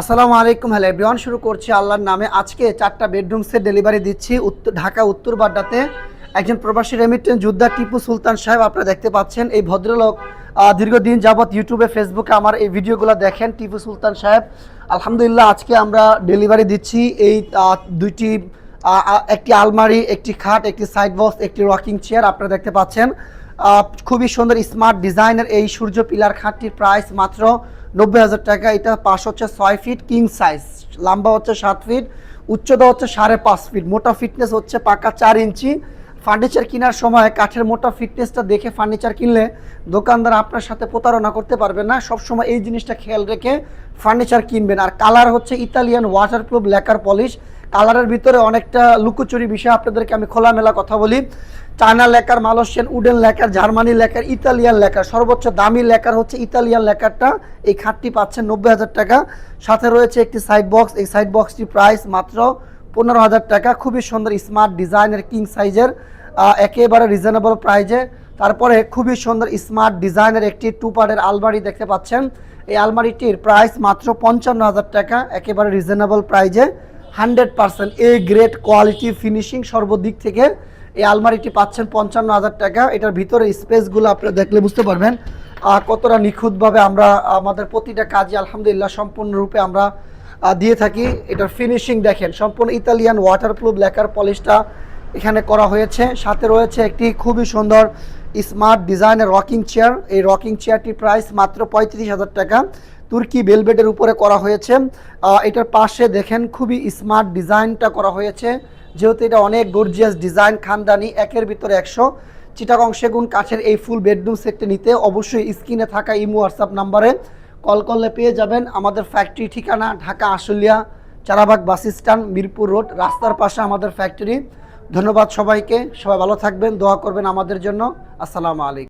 আসসালামু আলাইকুম। Hello everyone, শুরু করছি আল্লাহর নামে। আজকে চারটা বেডরুম সেট ডেলিভারি দিচ্ছি উত্তর ঢাকা, উত্তর বাড্ডাতে। একজন প্রবাসী রেমিটেন্স যোদ্ধা টিপু সুলতান সাহেব আপনারা দেখতে পাচ্ছেন। এই ভদ্রলোক দীর্ঘদিন যাবৎ ইউটিউবে ফেসবুকে আমার এই ভিডিওগুলো দেখেন টিপু সুলতান সাহেব। আলহামদুলিল্লাহ, আজকে আমরা ডেলিভারি দিচ্ছি। এই দুইটি একটি আলমারি, একটি খাট, একটি সাইড বক্স একটি রকিং চেয়ার আপনারা দেখতে পাচ্ছেন। খুবই সুন্দর স্মার্ট ডিজাইনের এই সূর্য পিলার খাটটির প্রাইস মাত্র নব্বই হাজার টাকা। এটা পাশ হচ্ছে ছয় ফিট কিং সাইজ লম্বা হচ্ছে সাত ফিট উচ্চতা হচ্ছে সাড়ে পাঁচ ফিট মোটা ফিটনেস হচ্ছে পাকা চার ইঞ্চি। ফার্নিচার কেনার সময় কাঠের মোটা ফিটনেসটা দেখে ফার্নিচার কিনলে দোকানদার আপনার সাথে প্রতারণা করতে পারবে না। সবসময় এই জিনিসটা খেয়াল রেখে ফার্নিচার কিনবেন। আর কালার হচ্ছে ইতালিয়ান ওয়াটারপ্রুফ লেকার পলিশ কালারের ভিতরে অনেকটা লুকোচুরি বিষয়, আপনাদেরকে আমি খোলামেলা কথা বলি। China lacquer, Malaysian, wooden lacquer, Germany lacquer, Italian lacquer, সর্বোচ্চ দামি লেকার হচ্ছে ইতালিয়ান লেকারটা। এই খাটটি পাচ্ছেন নব্বই হাজার টাকা। সাথে রয়েছে একটি সাইড বক্স এই সাইড বক্সটি প্রাইস মাত্র পনেরো হাজার টাকা। খুবই সুন্দর স্মার্ট ডিজাইনের কিং সাইজের একেবারে রিজনেবল প্রাইজে তারপরে খুবই সুন্দর স্মার্ট ডিজাইনের একটি টু পার্টের আলমারি দেখতে পাচ্ছেন। এই আলমারিটির প্রাইস মাত্র পঞ্চান্ন হাজার টাকা, একেবারে রিজনেবল প্রাইজে hundred percent A grade quality finishing সর্বদিক থেকে এই আলমারিটি পাচ্ছেন পঞ্চান্ন হাজার টাকা। এটার ভিতরে স্পেসগুলো আপনারা দেখলে বুঝতে পারবেন। কতটা নিখুঁতভাবে আমরা আমাদের প্রতিটা কাজে আলহামদুলিল্লাহ সম্পূর্ণরূপে আমরা দিয়ে থাকি। এটার ফিনিশিং দেখেন, সম্পূর্ণ ইতালিয়ান ওয়াটারপ্রুফ লেকার পলিশটা এখানে করা হয়েছে। সাথে রয়েছে একটি খুবই সুন্দর স্মার্ট ডিজাইনের রকিং চেয়ার এই রকিং চেয়ারটির প্রাইস মাত্র পঁয়ত্রিশ হাজার টাকা। তুর্কি বেলবেটের উপরে করা হয়েছে। এটার পাশে দেখেন খুবই স্মার্ট ডিজাইনটা করা হয়েছে। যেহেতু এটা অনেক গর্জিয়াস ডিজাইন, খানদানি, একের ভিতরে একশো। চিটাগং সেগুন কাঠের এই ফুল বেডরুম সেটটি নিতে অবশ্যই স্ক্রিনে থাকা ইমো, হোয়াটসঅ্যাপ নাম্বারে কল করলে পেয়ে যাবেন। আমাদের ফ্যাক্টরি ঠিকানা Dhaka, Ashulia, Charabag bus stand, Mirpur road, রাস্তার পাশে আমাদের ফ্যাক্টরি। ধন্যবাদ সবাইকে। সবাই ভালো থাকবেন, দোয়া করবেন আমাদের জন্য। আসসালামু আলাইকুম।